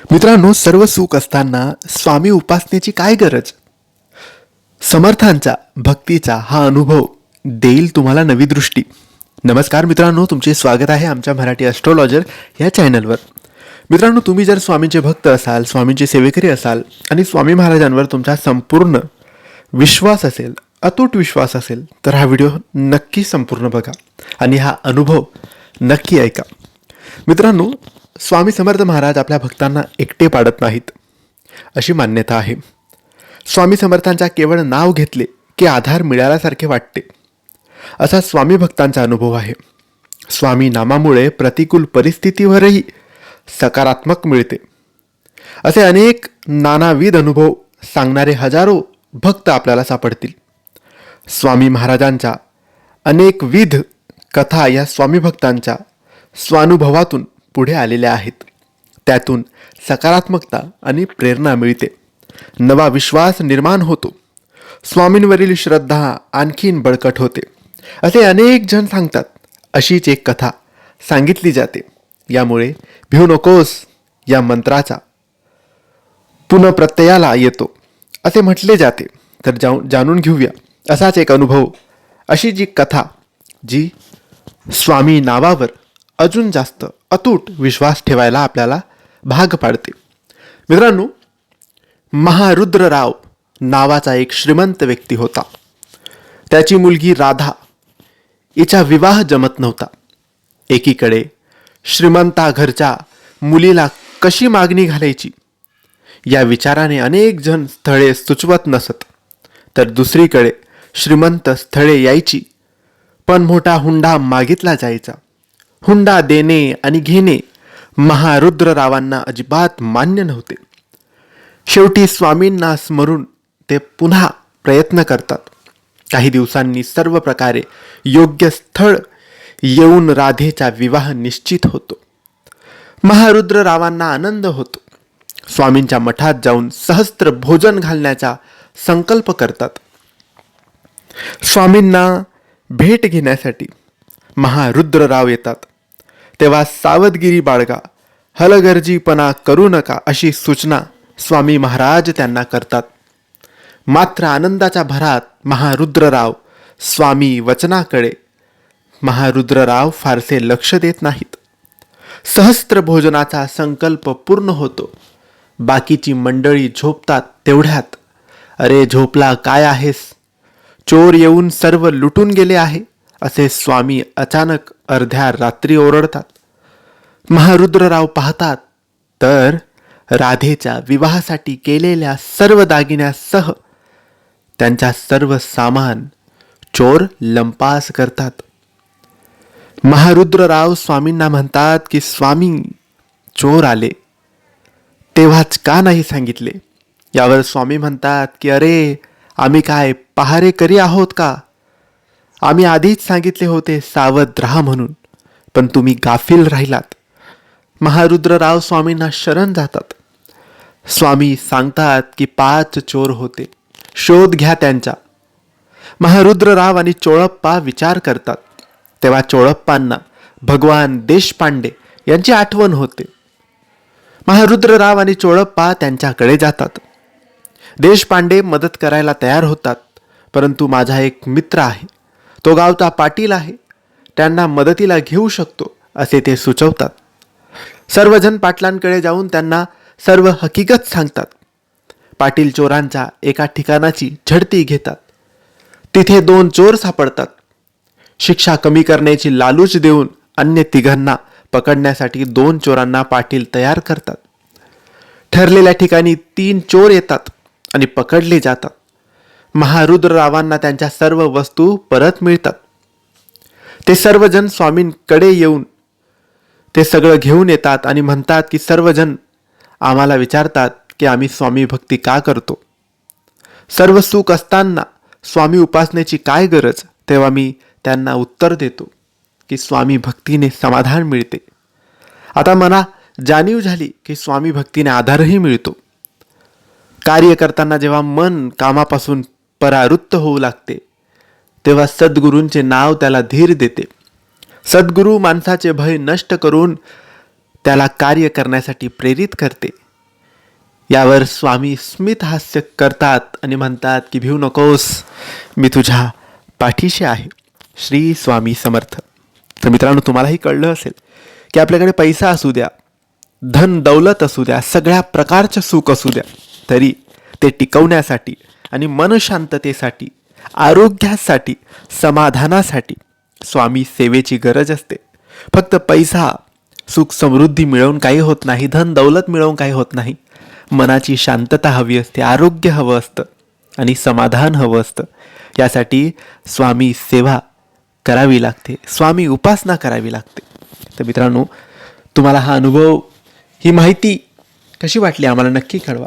मित्रांनो सर्व सुख असताना स्वामी उपासनेची काय गरज? समर्थांचा भक्तीचा हा अनुभव देईल तुम्हाला नवी दृष्टी. नमस्कार मित्रांनो तुमचे स्वागत आहे आमच्या मराठी ॲस्ट्रॉलॉजर या चॅनलवर मित्रांनो तुम्ही जर स्वामींचे भक्त असाल स्वामींचे सेवेकरी असाल आणि स्वामी महाराजांवर तुमचा संपूर्ण विश्वास असेल अतूट विश्वास असेल तर हा व्हिडिओ नक्की संपूर्ण बघा आणि हा अनुभव नक्की ऐका. मित्रांनो स्वामी समर्थ महाराज आपल्या भक्तांना एकटे पाडत नाहीत. अशी मान्यता आहे. स्वामी समर्थांचा केवळ नाव घेतले की आधार मिळाल्यासारखे वाटते. असा स्वामी भक्तांचा अनुभव आहे. स्वामी नामामुळे प्रतिकूल परिस्थितीवरही सकारात्मक मिळते. असे अनेक नानाविध अनुभव सांगणारे हजारो भक्त आपल्याला सापडतील. स्वामी महाराजांच्या अनेकविध कथा या स्वामी भक्तांच्या स्वानुभवातून पुढे आलेल्या आहेत. त्यातून सकारात्मकता आणि प्रेरणा मिळते. नवा विश्वास निर्माण होतो. स्वामींवरील श्रद्धा आणखीन बळकट होते. असे अनेक जण सांगतात अशीच एक कथा सांगितली जाते. यामुळे भिऊ नकोस या मंत्राचा. पुनप्रत्ययाला येतो. असे म्हटले जाते. तर जाऊ जाणून घेऊया. असाच एक अनुभव. अशी जी कथा जी स्वामी नावावर अजून जास्त अतूट विश्वास ठेवायला आपल्याला भाग पाडते. मित्रांनो महारुद्रराव नावाचा एक श्रीमंत व्यक्ती होता. त्याची मुलगी राधा हिचा विवाह जमत नव्हता. एकीकडे श्रीमंता घरच्या मुलीला कशी मागणी घालायची? या विचाराने अनेक जण स्थळे सुचवत नसत. तर दुसरीकडे श्रीमंत स्थळे यायची पण मोठा हुंडा मागितला जायचा. हुंडा देणे आणि घेणे महारुद्ररावांना अजिबात मान्य नव्हते. शेवटी स्वामींना स्मरून ते पुन्हा प्रयत्न करतात. काही दिवसांनी सर्व प्रकारे योग्य स्थळ येऊन राधेचा विवाह निश्चित होतो. महारुद्ररावांना आनंद होतो. स्वामींच्या मठात जाऊन सहस्त्र भोजन घालण्याचा संकल्प करतात. स्वामींना भेट घेण्यासाठी महारुद्रराव येतात. तेव्हा सावधगिरी बाळगा हलगर्जीपणा करू नका अशी सूचना स्वामी महाराज त्यांना करतात. मात्र आनंदाच्या भरात महारुद्रराव स्वामी वचनाकडे. महारुद्रराव फारसे लक्ष देत नाहीत. सहस्त्र भोजनाचा संकल्प पूर्ण होतो. बाकीची मंडळी झोपतात तेवढ्यात. अरे झोपला काय आहेस? चोर येऊन सर्व लुटून गेले आहे. असे स्वामी अचानक अर्ध्या रात्री ओरडतात. महारुद्रराव पाहतात तर राधेच्या विवाहासाठी केलेल्या सर्व दागिन्यासह त्यांच्या सर्व सामान चोर लंपास करतात. महारुद्रराव स्वामींना म्हणतात की स्वामी चोर आले. तेव्हाच का नाही सांगितले? यावर स्वामी म्हणतात की अरे आम्ही काय पहारेकरी आहोत का? आम्ही आधीच सांगितले होते सावध राहा म्हणून पण तुम्ही गाफील राहिलात. महारुद्रराव स्वामींना शरण जातात. स्वामी सांगतात की पाच चोर होते. शोध घ्या त्यांचा. महारुद्रराव आणि चोळप्पा विचार करतात. तेव्हा चोळप्पांना भगवान देशपांडे यांची आठवण होते. महारुद्रराव आणि चोळप्पा त्यांच्याकडे जातात. देशपांडे मदत करायला तयार होतात परंतु माझा एक मित्र आहे. तो गावचा पाटील आहे. त्यांना मदतीला घेऊ शकतो असे ते सुचवतात. सर्वजण पाटलांकडे जाऊन त्यांना सर्व हकीकत सांगतात. पाटील चोरांच्या एका ठिकाणाची झडती घेतात. तिथे दोन चोर सापडतात. शिक्षा कमी करण्याची लालूच देऊन अन्य तिघांना पकडण्यासाठी दोन चोरांना पाटील तयार करतात. ठरलेल्या ठिकाणी तीन चोर येतात आणि पकडले जातात. महारुद्ररावांना त्यांच्या सर्व वस्तू परत मिळतात. ते सर्वजण स्वामींकडे येऊन ते सगळं घेऊन येतात आणि म्हणतात की सर्वजण आम्हाला विचारतात की आम्ही स्वामी भक्ती का करतो? सर्व सुख असताना स्वामी उपासनेची काय गरज? तेव्हा मी त्यांना उत्तर देतो की स्वामी भक्तीने समाधान मिळते. आता मला जाणीव झाली की स्वामी भक्तीने आधारही मिळतो. कार्य करताना जेव्हा मन कामापासून परावृत्त होऊ लागते. तेव्हा सद्गुरूंचे नाव त्याला धीर देते. सद्गुरू माणसाचे भय नष्ट करून त्याला कार्य करण्यासाठी प्रेरित करते. यावर स्वामी स्मित हास्य करतात आणि म्हणतात की भिऊ नकोस मी तुझ्या पाठीशी आहे. श्री स्वामी समर्थ. तर मित्रांनो तुम्हालाही कळलं असेल की आपल्याकडे पैसा असू द्या धन दौलत असू द्या सगळ्या प्रकारचं सुख असू द्या तरी ते टिकवण्यासाठी आणि मनशांततेसाठी आरोग्यासाठी समाधानासाठी स्वामी सेवेची गरज असते. फक्त पैसा सुख समृद्धी मिळवून काही होत नाही धन दौलत मिळवून काही होत नाही. मनाची शांतता हवी असते आरोग्य हवं असतं आणि समाधान हवं असतं. यासाठी स्वामी सेवा करावी लागते स्वामी उपासना करावी लागते. तर मित्रांनो तुम्हाला हा अनुभव ही माहिती कशी वाटली? आम्हाला नक्की कळवा.